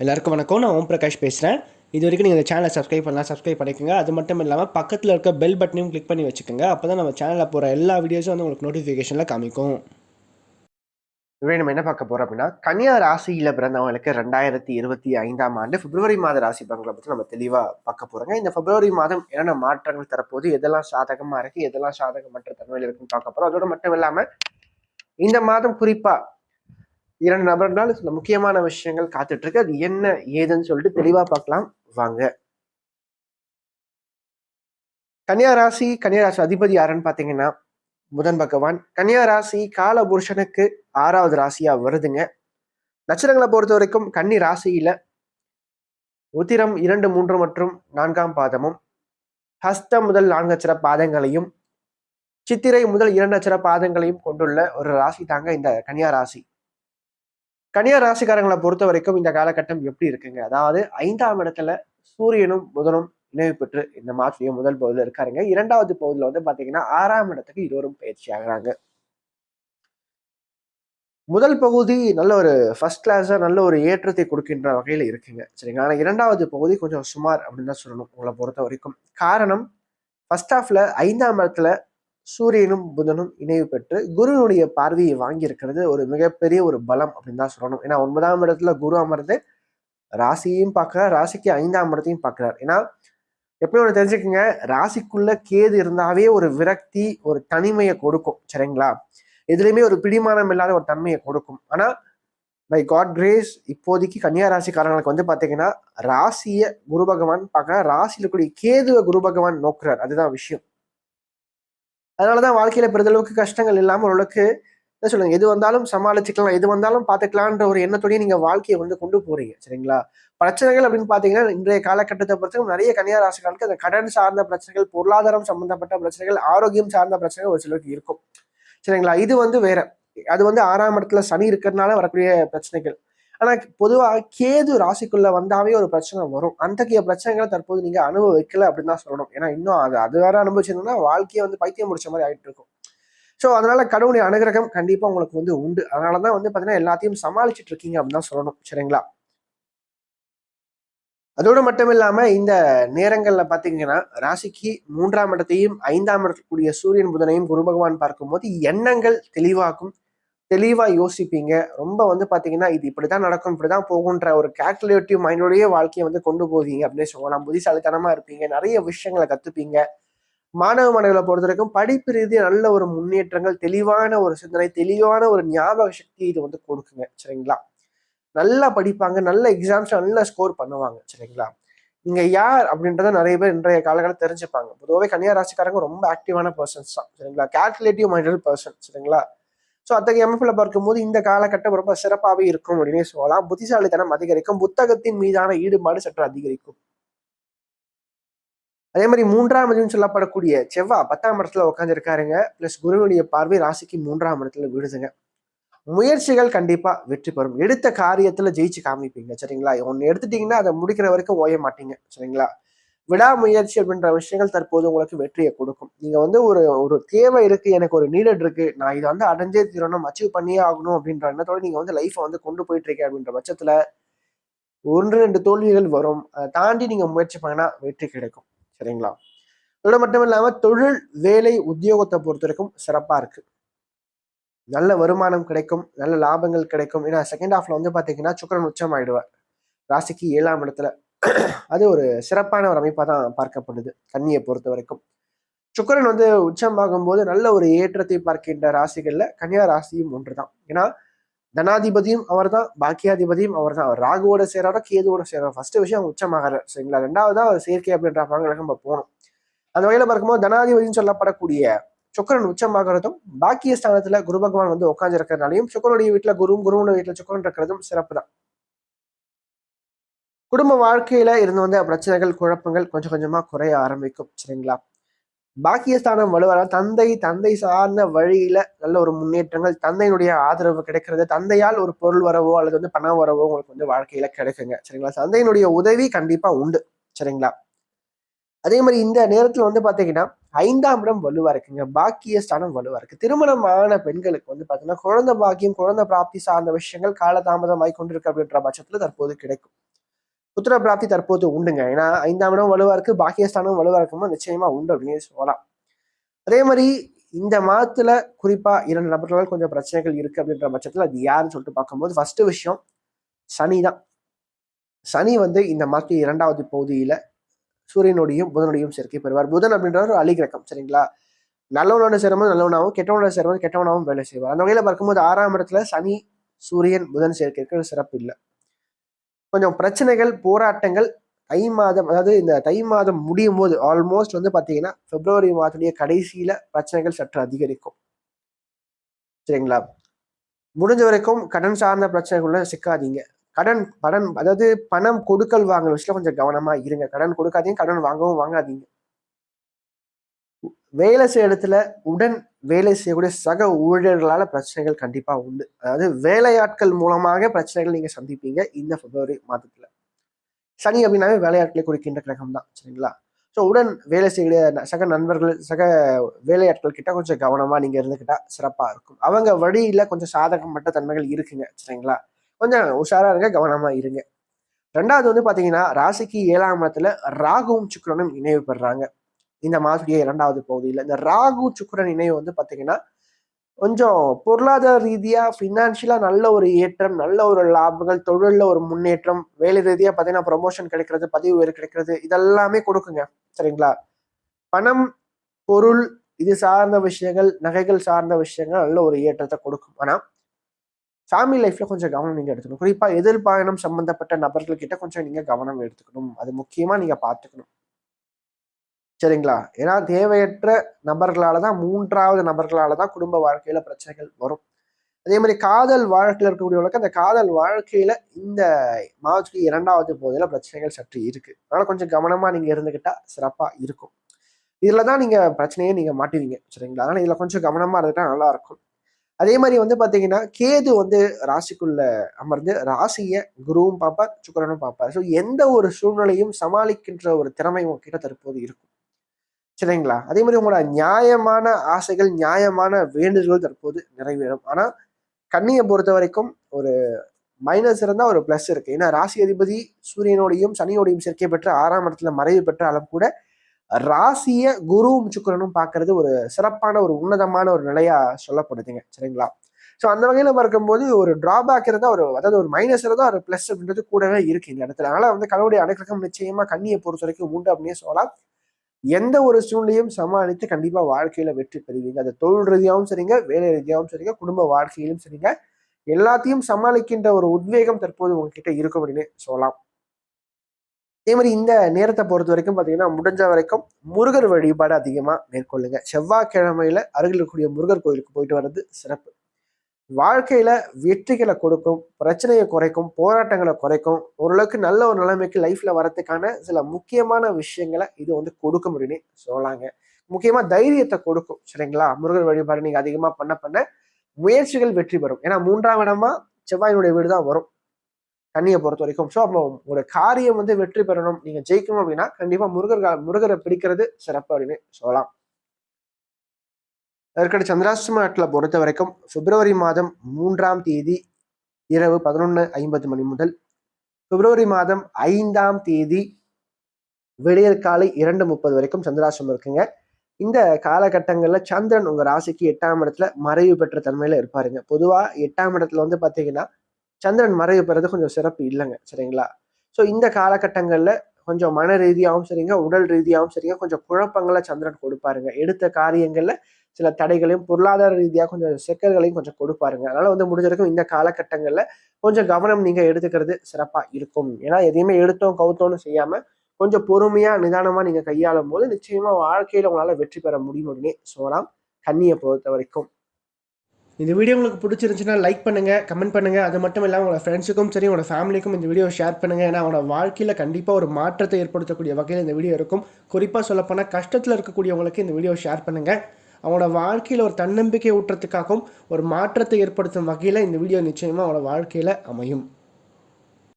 எல்லாருக்கும் வணக்கம். நான் ஓம் பிரகாஷ் பேசுகிறேன் இது வரைக்கும் நீங்கள் இந்த சேனலை சப்ஸ்கிரைப் பண்ணலாம் சப்ஸ்கிரைப் பண்ணிக்கோங்க. அது மட்டும் இல்லாமல் பக்கத்தில் இருக்க பெல் பட்டனையும் கிளிக் பண்ணி வச்சுக்கோங்க. அப்போ தான் நம்ம சேனலில் போகிற எல்லா வீடியோஸும் வந்து உங்களுக்கு நோட்டிஃபிகேஷனில் காமிக்கும். இவை நம்ம என்ன பார்க்க போகிறோம் அப்படின்னா கன்னியா ராசியில் பிறந்தவங்களுக்கு ரெண்டாயிரத்தி இருபத்தி ஐந்தாம் ஆண்டு பிப்ரவரி மாத ராசி பங்களை பற்றி நம்ம தெளிவாக பார்க்க போகிறோங்க இந்த பிப்ரவரி மாதம் என்னென்ன மாற்றங்கள் தரப்போது எதெல்லாம் சாதகமாக இருக்குது எதெல்லாம் சாதகமற்ற தன்மையில் இருக்குன்னு பார்க்க போகிறோம் அதோட மட்டும் இல்லாமல் இந்த மாதம் குறிப்பாக இரண்டு நபர்களால் சில முக்கியமான விஷயங்கள் காத்துட்டு இருக்கு அது என்ன ஏதுன்னு சொல்லிட்டு தெளிவா பார்க்கலாம். வாங்க. கன்னியா ராசி கன்னியா ராசி அதிபதி யாருன்னு பாத்தீங்கன்னா புதன் பகவான். கன்னியா ராசி கால புருஷனுக்கு ஆறாவது ராசியா வருதுங்க. நட்சத்திரங்களை பொறுத்த வரைக்கும் கன்னி ராசியில உத்திரம் இரண்டு மூன்று மற்றும் நான்காம் பாதமும் ஹஸ்த முதல் நான்கு அச்சர பாதங்களையும் சித்திரை முதல் இரண்டு அச்சர பாதங்களையும் கொண்டுள்ள ஒரு ராசி தாங்க இந்த கன்னியா ராசி. கன்னியா ராசிக்காரங்களை பொறுத்த வரைக்கும் இந்த காலகட்டம் எப்படி இருக்குங்க? அதாவது ஐந்தாம் இடத்துல சூரியனும் புதனும் இணைவு பெற்று இந்த மாதத்துலயும் முதல் பகுதியில் இருக்காருங்க. இரண்டாவது பகுதியில் வந்து பாத்தீங்கன்னா ஆறாம் இடத்துக்கு இருவரும் பயிற்சி ஆகுறாங்க. முதல் பகுதி நல்ல ஒரு ஃபர்ஸ்ட் கிளாஸா நல்ல ஒரு ஏற்றத்தை கொடுக்கின்ற வகையில இருக்குங்க. சரிங்க ஆனா இரண்டாவது பகுதி கொஞ்சம் சுமார் அப்படின்னு தான் சொல்லணும் உங்களை பொறுத்த வரைக்கும். காரணம் ஃபர்ஸ்ட் ஹாஃப்ல ஐந்தாம் இடத்துல சூரியனும் புதனும் இணைவு பெற்று குருனுடைய பார்வையை வாங்கியிருக்கிறது ஒரு மிகப்பெரிய ஒரு பலம் அப்படின்னு தான் சொல்லணும். ஏன்னா ஒன்பதாம் இடத்துல குரு அமர்ந்து ராசியையும் பார்க்கிறார் ராசிக்கு ஐந்தாம் இடத்தையும் பார்க்கிறார். ஏன்னா எப்பயும் ஒன்று தெரிஞ்சுக்கோங்க ராசிக்குள்ள கேது இருந்தாவே ஒரு விரக்தி ஒரு தனிமையை கொடுக்கும். சரிங்களா? எதுலையுமே ஒரு பிடிமானம் இல்லாத ஒரு தன்மையை கொடுக்கும். ஆனால் பை காட் கிரேஸ் இப்போதைக்கு கன்னியா ராசிக்காரங்களுக்கு வந்து பார்த்தீங்கன்னா ராசியை குரு பகவான் பார்க்க ராசியில் இருக்கக்கூடிய கேதுவை குரு பகவான் நோக்குறார். அதுதான் விஷயம். அதனாலதான் வாழ்க்கையில பெரிதளவுக்கு கஷ்டங்கள் இல்லாமல் ஓரளவுக்கு என்ன சொல்லுங்க எது வந்தாலும் சமாளிச்சுக்கலாம் எது வந்தாலும் பார்த்துக்கலான்ற ஒரு எண்ணத்தோடய நீங்க வாழ்க்கையை வந்து கொண்டு போறீங்க சரிங்களா? பிரச்சனைகள் அப்படின்னு பாத்தீங்கன்னா இன்றைய காலகட்டத்தை பொறுத்தவரைக்கும் நிறைய கன்னியா ராசிகளுக்கு அந்த கடன் சார்ந்த பிரச்சனைகள் பொருளாதாரம் சம்பந்தப்பட்ட பிரச்சனைகள் ஆரோக்கியம் சார்ந்த பிரச்சனைகள் ஒரு சிலருக்கு இருக்கும் சரிங்களா? இது வந்து வேற அது வந்து ஆறாம் இடத்துல சனி இருக்கிறதுனால வரக்கூடிய பிரச்சனைகள். ஆனா பொதுவாக கேது ராசிக்குள்ள வந்தாவே ஒரு பிரச்சனை வரும். அத்தகைய பிரச்சனைகளை தற்போது நீங்க அனுபவிக்கல அப்படின்னு தான் சொல்லணும். ஏன்னா இன்னும் அது அது வேற அனுபவிச்சிருந்தோம்னா வாழ்க்கையை வந்து பைத்தியம் முடிச்ச மாதிரி ஆயிட்டு இருக்கும். ஸோ அதனால கடவுளுடைய அனுகிரகம் கண்டிப்பா உங்களுக்கு வந்து உண்டு. அதனாலதான் வந்து பாத்தீங்கன்னா எல்லாத்தையும் சமாளிச்சுட்டு இருக்கீங்க அப்படின்னு தான் சொல்லணும். சரிங்களா? அதோடு மட்டும் இல்லாமல் இந்த நேரங்களில் பார்த்தீங்கன்னா ராசிக்கு மூன்றாம் இடத்தையும் ஐந்தாம் இடத்துக்கூடிய சூரியன் புதனையும் குரு பகவான் பார்க்கும்போது எண்ணங்கள் தெளிவாக்கும் தெளிவாக யோசிப்பீங்க. ரொம்ப வந்து பார்த்தீங்கன்னா இது இப்படிதான் நடக்கும் இப்படிதான் போகுன்ற ஒரு கேல்குலேட்டிவ் மைண்டோடய வாழ்க்கையை வந்து கொண்டு போவீங்க அப்படின்னு சொல்லலாம். புத்திசாலித்தனமாக இருப்பீங்க. நிறைய விஷயங்களை கற்றுப்பீங்க மாணவ மாணவர்களை பொறுத்த வரைக்கும் படிப்பு ரீதியாக நல்ல ஒரு முன்னேற்றங்கள் தெளிவான ஒரு சிந்தனை தெளிவான ஒரு ஞாபக சக்தி இது வந்து கொடுக்குங்க. சரிங்களா? நல்லா படிப்பாங்க. நல்ல எக்ஸாம்ஸ் நல்லா ஸ்கோர் பண்ணுவாங்க. சரிங்களா? நீங்க யார் அப்படின்றத நிறைய பேர் இன்றைய காலகட்டம் தெரிஞ்சுப்பாங்க. பொதுவாகவே கன்னியா ராசிக்காரங்க ரொம்ப ஆக்டிவான பர்சன்ஸ் தான். சரிங்களா? கேல்குலேட்டிவ் மைண்டட் பர்சன் சரிங்களா? ஸோ அத்தகைய அமைப்பில் பார்க்கும்போது இந்த காலகட்டம் ரொம்ப சிறப்பாகவே இருக்கும் அப்படின்னே சொல்லலாம். புத்திசாலித்தனம் அதிகரிக்கும். புத்தகத்தின் மீதான ஈடுபாடு சற்று அதிகரிக்கும். அதே மாதிரி மூன்றாம் இதுன்னு சொல்லப்படக்கூடிய செவ்வா பத்தாம் இடத்துல உட்காந்துருக்காருங்க பிளஸ் குருவனுடைய பார்வை ராசிக்கு மூன்றாம் இடத்துல விழுதுங்க. முயற்சிகள் கண்டிப்பா வெற்றி பெறும். எடுத்த காரியத்துல ஜெயிச்சு காமிப்பீங்க. சரிங்களா? ஒன்னு எடுத்துட்டீங்கன்னா அதை முடிக்கிற வரைக்கும் ஓய மாட்டீங்க. சரிங்களா? விடாமுயற்சி அப்படின்ற விஷயங்கள் தற்போது உங்களுக்கு வெற்றியை கொடுக்கும். நீங்க வந்து ஒரு ஒரு தேவை இருக்கு எனக்கு ஒரு நீடட் இருக்கு நான் இதை வந்து அடைஞ்சே தீரணும் அச்சீவ் பண்ணியே ஆகணும் அப்படின்ற எண்ணத்தோட நீங்க வந்து லைஃப்பை வந்து கொண்டு போயிட்டு இருக்கேன் அப்படின்ற பட்சத்துல ஒன்று ரெண்டு தோல்விகள் வரும். அதை தாண்டி நீங்க முயற்சி பண்ணா வெற்றி கிடைக்கும். சரிங்களா? இதோட மட்டும் இல்லாம தொழில் வேலை உத்தியோகத்தை பொறுத்த வரைக்கும் சிறப்பா இருக்கு. நல்ல வருமானம் கிடைக்கும் நல்ல லாபங்கள் கிடைக்கும். ஏன்னா செகண்ட் ஹாஃப்ல வந்து பாத்தீங்கன்னா சுக்கரன் உச்சம் ஆயிடுவார் ராசிக்கு ஏழாம் இடத்துல. அது ஒரு சிறப்பான ஒரு அமைப்பாக தான் பார்க்கப்படுது கன்னியை பொறுத்த வரைக்கும். சுக்கரன் வந்து உச்சமாகும் போது நல்ல ஒரு ஏற்றத்தை பார்க்கின்ற ராசிகள்ல கன்னியா ராசியும் ஒன்று தான் ஏன்னா தனாதிபதியும் அவர் தான் பாக்கியாதிபதியும் அவர் தான் அவர் ராகுவோட சேராரோ கேதுவோட சேராரோ ஃபர்ஸ்ட் விஷயம் உச்சமாகிறார் சரிங்களா? ரெண்டாவது அவர் செயற்கை அப்படின்ற படங்களுக்கு நம்ம போகணும். அந்த வகையில பார்க்கும்போது தனாதிபதினு சொல்லப்படக்கூடிய சுக்கரன் உச்சமாகிறதும் பாக்கிய ஸ்தானத்துல குரு பகவான் வந்து உட்காந்துருக்கிறதுனாலையும் சுக்கரனுடைய வீட்டுல குருவும் குருவனுடைய வீட்டுல சுக்கரன் இருக்கிறதும் சிறப்பு தான் குடும்ப வாழ்க்கையில இருந்து வந்த பிரச்சனைகள் குழப்பங்கள் கொஞ்சம் கொஞ்சமா குறைய ஆரம்பிக்கும். சரிங்களா? பாக்கியஸ்தானம் வலுவாக தந்தை தந்தை சார்ந்த வழியில நல்ல ஒரு முன்னேற்றங்கள் தந்தையினுடைய ஆதரவு கிடைக்கிறது. தந்தையால் ஒரு பொருள் வரவோ அல்லது வந்து பணம் வரவோ உங்களுக்கு வந்து வாழ்க்கையில கிடைக்குங்க. சரிங்களா? தந்தையினுடைய உதவி கண்டிப்பா உண்டு. சரிங்களா? அதே மாதிரி இந்த நேரத்துல வந்து பாத்தீங்கன்னா ஐந்தாம் இடம் வலுவா இருக்குங்க. பாக்கிய ஸ்தானம் வலுவா இருக்கு. திருமணமான பெண்களுக்கு வந்து பாத்தீங்கன்னா குழந்தை பாக்கியம் குழந்தை பிராப்தி சார்ந்த விஷயங்கள் காலதாமதமாய் கொண்டிருக்கு அப்படின்ற பட்சத்துல தற்போது கிடைக்கும். புத்திர பிராப்தி தற்போது உண்டுங்க. ஏன்னா ஐந்தாம் இடம் வலுவா இருக்கு பாக்கியஸ்தானம் வலுவா இருக்குமோ? நிச்சயமா உண்டு அப்படின்னு சொல்லலாம். அதே மாதிரி இந்த மாதத்துல குறிப்பா இரண்டு நபர்களால் கொஞ்சம் பிரச்சனைகள் இருக்கு அப்படின்ற பட்சத்துல அது யாருன்னு சொல்லிட்டு பார்க்கும்போது ஃபர்ஸ்ட் விஷயம் சனி தான். சனி வந்து இந்த மாதத்து இரண்டாவது பகுதியில சூரியனுடையும் புதனுடையும் சேர்க்கை பெறுவார். புதன் அப்படின்றவர் ஒரு அலிகிரகம் சரிங்களா? நல்லவனோட சேரும்போது நல்லவனாகவும் கெட்டவனோட சேரும்போது கெட்டவனாகவும் வேலை செய்வார். அந்த வகையில பார்க்கும்போது ஆறாம் இடத்துல சனி சூரியன் புதன் சேர்க்கைக்கு சிறப்பு இல்லை. கொஞ்சம் பிரச்சனைகள் போராட்டங்கள் தை மாதம் அதாவது இந்த தை மாதம் முடியும் போது ஆல்மோஸ்ட் வந்து பார்த்தீங்கன்னா பிப்ரவரி மாதத்துடைய கடைசியில் பிரச்சனைகள் சற்று அதிகரிக்கும். சரிங்களா? முடிஞ்ச வரைக்கும் கடன் சார்ந்த பிரச்சனைகள்ல சிக்காதீங்க. கடன் கடன் அதாவது பணம் கொடுக்கல் வாங்குற விஷயத்துல கொஞ்சம் கவனமாக இருங்க. கடன் கொடுக்காதீங்க கடன் வாங்கவும் வாங்காதீங்க. வேலை செய்ய இடத்துல உடன் வேலை செய்யக்கூடிய சக ஊழியர்களால் பிரச்சனைகள் கண்டிப்பாக உண்டு. அதாவது வேலையாட்கள் மூலமாக பிரச்சனைகள் நீங்கள் சந்திப்பீங்க இந்த பிப்ரவரி மாதத்தில். சனி அப்படின்னாவே வேலையாட்களை குறிக்கின்ற கிரகம் தான் சரிங்களா? ஸோ உடன் வேலை செய்யக்கூடிய ந- சக நண்பர்கள் சக வேலையாட்கள் கிட்ட கொஞ்சம் கவனமாக நீங்கள் இருந்துக்கிட்டால் சிறப்பாக இருக்கும். அவங்க வழியில் கொஞ்சம் சாதகப்பட்ட தன்மைகள் இருக்குங்க சரிங்களா? கொஞ்சம் உஷாராக இருங்க கவனமாக இருங்க. ரெண்டாவது வந்து பார்த்தீங்கன்னா ராசிக்கு ஏழாம் இடத்துல ராகுவும் சுக்கரனும் இணைவு பெறுறாங்க இந்த மாதத்துடைய இரண்டாவது பகுதியில். இந்த ராகு சுக்கரன் இணைவு வந்து பாத்தீங்கன்னா கொஞ்சம் பொருளாதார ரீதியா ஃபினான்ஷியலா நல்ல ஒரு ஏற்றம் நல்ல ஒரு லாபங்கள் தொழிலில் ஒரு முன்னேற்றம் வேலை ரீதியா பாத்தீங்கன்னா ப்ரொமோஷன் கிடைக்கிறது பதிவு உயர் கிடைக்கிறது இதெல்லாமே கொடுக்குங்க. சரிங்களா? பணம் பொருள் இது சார்ந்த விஷயங்கள் நகைகள் சார்ந்த விஷயங்கள் நல்ல ஒரு ஏற்றத்தை கொடுக்கும். ஆனா ஃபேமிலி லைஃப்ல கொஞ்சம் கவனம் நீங்க எடுத்துக்கணும். குறிப்பா எதிர்பாயணம் சம்பந்தப்பட்ட நபர்கள் கிட்ட கொஞ்சம் நீங்க கவனம் எடுத்துக்கணும். அது முக்கியமா நீங்க பார்த்துக்கணும். சரிங்களா? ஏன்னா தேவையற்ற நபர்களால தான் மூன்றாவது நபர்களால தான் குடும்ப வாழ்க்கையில பிரச்சனைகள் வரும். அதே மாதிரி காதல் வாழ்க்கையில் இருக்கக்கூடியவர்களுக்கு அந்த காதல் வாழ்க்கையில இந்த மாதத்துக்கு இரண்டாவது பகுதியில பிரச்சனைகள் சற்று இருக்கு. அதனால கொஞ்சம் கவனமா நீங்க இருந்துகிட்டா சிறப்பா இருக்கும். இதுல தான் நீங்க பிரச்சனையே நீங்க மாட்டுவீங்க சரிங்களா? அதனால இதுல கொஞ்சம் கவனமா இருந்துட்டா நல்லா இருக்கும். அதே மாதிரி வந்து பாத்தீங்கன்னா கேது வந்து ராசிக்குள்ள அமர்ந்து ராசியை குருவும் பார்ப்பார் சுக்கிரனும் பார்ப்பார். ஸோ எந்த ஒரு சூழ்நிலையும் சமாளிக்கின்ற ஒரு திறமை உங்ககிட்ட தற்போது இருக்கும். சரிங்களா? அதே மாதிரி உங்களோட நியாயமான ஆசைகள் நியாயமான வேண்டுதல்கள் தற்போது நிறைவேறும். ஆனால் கன்னியை பொறுத்த வரைக்கும் ஒரு மைனஸ் இருந்தால் ஒரு ப்ளஸ் இருக்கு. ஏன்னா ராசி அதிபதி சூரியனோடையும் சனியோடையும் சேர்க்கை பெற்ற ஆறாம் இடத்துல மறைவு பெற்றாலும் கூட ராசிய குருவும் சுக்கிரனும் பார்க்கறது ஒரு சிறப்பான ஒரு உன்னதமான ஒரு நிலையா சொல்லப்படுதுங்க. சரிங்களா? ஸோ அந்த வகையில பார்க்கும்போது ஒரு டிராபேக் இருந்தால் ஒரு அதாவது ஒரு மைனஸ் இருந்தால் ஒரு ப்ளஸ் அப்படின்றது கூடவே இருக்கு இந்த இடத்துல. அதனால வந்து கடவுளுடைய அனுக்கிரகம் நிச்சயமா கண்ணியை பொறுத்த வரைக்கும் உண்டு அப்படின்னே சொல்லலாம். எந்த ஒரு சூழ்நிலையும் சமாளித்து கண்டிப்பா வாழ்க்கையில வெற்றி பெறுவீங்க. அது தொழில் ரீதியாகவும் சரிங்க வேலை ரீதியாகவும் சரிங்க குடும்ப வாழ்க்கையிலும் சரிங்க. எல்லாத்தையும் சமாளிக்கின்ற ஒரு உத்வேகம் தற்போது உங்ககிட்ட இருக்கும் அப்படின்னு சொல்லலாம். அதே மாதிரி இந்த நேரத்தை பொறுத்த வரைக்கும் பார்த்தீங்கன்னா முடிஞ்ச வரைக்கும் முருகர் வழிபாடு அதிகமாக மேற்கொள்ளுங்க. செவ்வாய்க்கிழமையில அருகில் இருக்கக்கூடிய முருகர் கோயிலுக்கு போயிட்டு வர்றது சிறப்பு. வாழ்க்கையில வெற்றிகளை கொடுக்கும் பிரச்சனையை குறைக்கும் போராட்டங்களை குறைக்கும் ஓரளவுக்கு நல்ல ஒரு நிலைமைக்கு லைஃப்ல வரத்துக்கான சில முக்கியமான விஷயங்களை இது வந்து கொடுக்கும் அப்படின்னு சொல்லலாங்க முக்கியமா தைரியத்தை கொடுக்கும் சரிங்களா? முருகர் வழிபாடு நீங்க அதிகமா பண்ண பண்ண முயற்சிகள் வெற்றி பெறும். ஏன்னா மூன்றாம் இடமா செவ்வாயினுடைய வீடு தான் வரும். கண்ணியை பொறுத்த வரைக்கும். ஸோ அப்போ உங்களோட காரியம் வந்து வெற்றி பெறணும். நீங்க ஜெயிக்கணும் அப்படின்னா கண்டிப்பா முருகர் கா- முருகரை பிடிக்கிறது சிறப்பு அப்படின்னு சொல்லலாம். அதற்கடுத்து சந்திராஷ்டம நாட்டில் பொறுத்த வரைக்கும் பிப்ரவரி மாதம் மூன்றாம் தேதி இரவு பதினொன்று ஐம்பது மணி முதல் பிப்ரவரி மாதம் ஐந்தாம் தேதி விடியற் காலை இரண்டு முப்பது வரைக்கும் சந்திராஷ்டமம் இருக்குங்க. இந்த காலகட்டங்களில் சந்திரன் உங்கள் ராசிக்கு எட்டாம் இடத்துல மறைவு பெற்ற தன்மையில் இருப்பாருங்க. பொதுவாக எட்டாம் இடத்துல வந்து பார்த்தீங்கன்னா சந்திரன் மறைவு பெறது கொஞ்சம் சிறப்பு இல்லைங்க. சரிங்களா? ஸோ இந்த காலகட்டங்களில் கொஞ்சம் மன ரீதியாகவும் சரிங்க உடல் ரீதியாகவும் சரிங்க கொஞ்சம் குழப்பங்களை சந்திரன் கொடுப்பாருங்க. எடுத்த காரியங்களில் சில தடைகளையும் பொருளாதார ரீதியாக கொஞ்சம் சிக்கல்களையும் கொஞ்சம் கொடுப்பாருங்க. அதனால வந்து முடிஞ்ச வரைக்கும் இந்த காலகட்டங்களில் கொஞ்சம் கவனம் நீங்கள் எடுத்துக்கிறது சிறப்பாக இருக்கும். ஏன்னா எதையுமே எடுத்தோம் கவுத்தோன்னு செய்யாமல் கொஞ்சம் பொறுமையாக நிதானமாக நீங்கள் கையாளும் போது நிச்சயமாக வாழ்க்கையில் உங்களால் வெற்றி பெற முடியும் அப்படின்னே சொல்லலாம். கண்ணியை பொறுத்த வரைக்கும். இந்த வீடியோ உங்களுக்கு பிடிச்சிருந்துச்சுன்னா லைக் பண்ணுங்க கமெண்ட் பண்ணுங்க. அது மட்டும் இல்லாமல் உங்களோட ஃப்ரெண்ட்ஸுக்கும் சரி உங்களோட ஃபேமிலிக்கும் இந்த வீடியோ ஷேர் பண்ணுங்க. ஏன்னா அவங்களோட வாழ்க்கையில் கண்டிப்பாக ஒரு மாற்றத்தை ஏற்படுத்தக்கூடிய வகையில் இந்த வீடியோ இருக்கும். குறிப்பாக சொல்லப்போனால் கஷ்டத்தில் இருக்கக்கூடியவங்களுக்கு இந்த வீடியோ ஷேர் பண்ணுங்கள் அவனோட வாழ்க்கையில் ஒரு தன்னம்பிக்கை ஊட்டுறதுக்காகவும் ஒரு மாற்றத்தை ஏற்படுத்தும் வகையில் இந்த வீடியோ நிச்சயமாக அவனோட வாழ்க்கையில் அமையும்.